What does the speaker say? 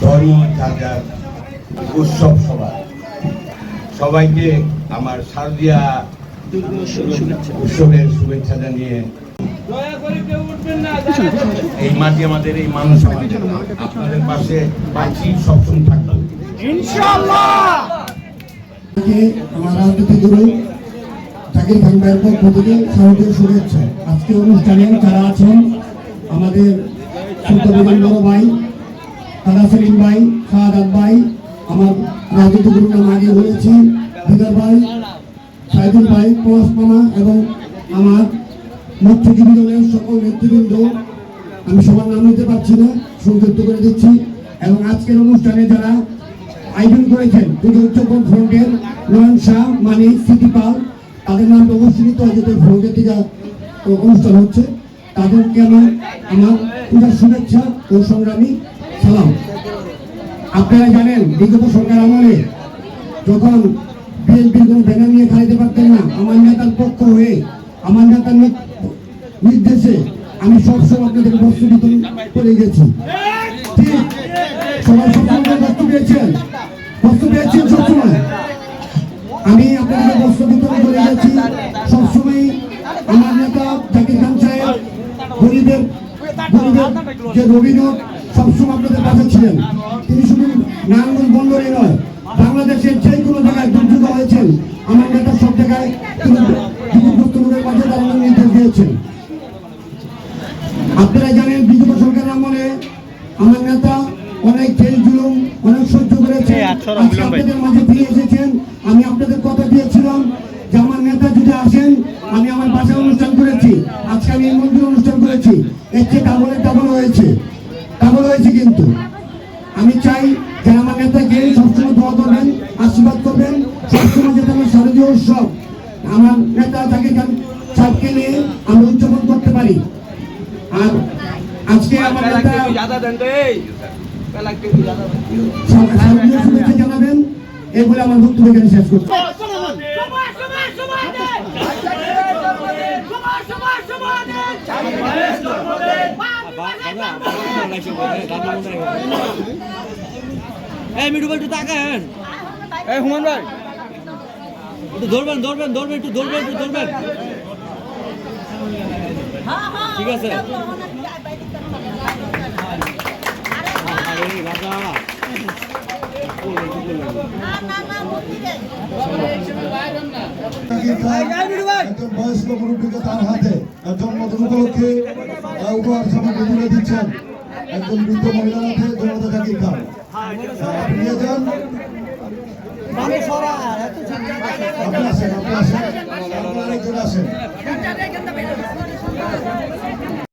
ধর্ম উৎসব সবার সবাইকে আমার শারদিয়া উৎসবের শুভেচ্ছা জানিয়ে এই মাটি আমাদের এই মানুষ আপনাদের পাশে বাঁচি সবসময় থাকবে আজকে আমার রাজনীতি গুরু জাকির খান ভাইয়ের পক্ষ থেকে শারদীয় শুভেচ্ছা। আজকে অনুষ্ঠানে যারা আছেন, আমাদের সুলতান বড় ভাই দাদা সেলিম ভাই শাহাদ ভাই, আমার রাজনীতি গুরু নাম আগে বলেছি দিদার ভাই, সাইদুল ভাই, পলাশ মামা এবং আমার মৎস্যজীবী দলের সকল নেতৃবৃন্দ। আমি সবার নাম নিতে পারছি না সংযুক্ত করে দিচ্ছি। এবং আজকের অনুষ্ঠানে যারা আয়োজন করেছেন পুজো উদযাপন ফ্রন্টের নয়ন শাহ, মানি, সিটি পাল তাদের নাম নিতে হয় যাতে ফ্রন্টের থেকে অনুষ্ঠান হচ্ছে, তাদেরকে আমার আমার পূজার শুভেচ্ছা ও সংগ্রামী সালাম। আপনারা জানেন, বিগত সরকার আমলে যখন বিএনপির কোনো ব্যানার নিয়ে খাইতে পারতেন না, আমার নেতার পক্ষ হয়ে, আমার নেতার নির্দেশে আমি সবসময় আপনাদের বস্ত্র বিতরণ করে গেছি। ঠিক সবাই সবসময় পেয়েছেন পেয়েছেন সবসময়। আমি আপনাদের বিতরণ করে গেছি সবসময় আমার নেতা জাকির খান সাহেব যে রবীন্দ্র সবসময় আপনাদের পাশে ছিলেন। তিনি শুধু নারায়ণগঞ্জ বন্দরে নয়, বাংলাদেশের যে কোনো জায়গায় দুর্যোগ হয়েছেন আমার নেতা সব জায়গায় দাঁড়ানোর নির্দেশ দিয়েছেন। আপনারা জানেন বিগত সরকার আমলে আমার নেতা আমি অনুষ্ঠান করেছি। এর চেয়ে ডাবলের ডাবল হয়েছে। ডাবল হয়েছে কিন্তু। আমি চাই যে আমার নেতাকে সবসময় দোয়া করবেন আশীর্বাদ করবেন সবসময় যাতে আমার শারদীয় উৎসব আমার নেতা যাকে সাথে নিয়ে আমরা উদযাপন করতে পারি। আর আজকে আমার নেতা জানাবেন। এই বলে আমার বক্তব্য শেষ করছি। এই মিঠু ভাই একটু তাকান। এই হুমান ভাই। একটু ধরবেন ধরবেন ধরবেন একটু ধরবেন একটু ধরবেন। ঠিক আছে। রাজা একজন বয়স্ক মুরব্বীকে তার হাতে জন্মদিন উপলক্ষে উপহার সামগ্রী তুলে দিচ্ছেন। একজন বৃদ্ধ মহিলার হাতে জনতা জাকির খান নিয়ে যান আপনি আসেন। আপনি আসেন আপনারা একজন আসেন।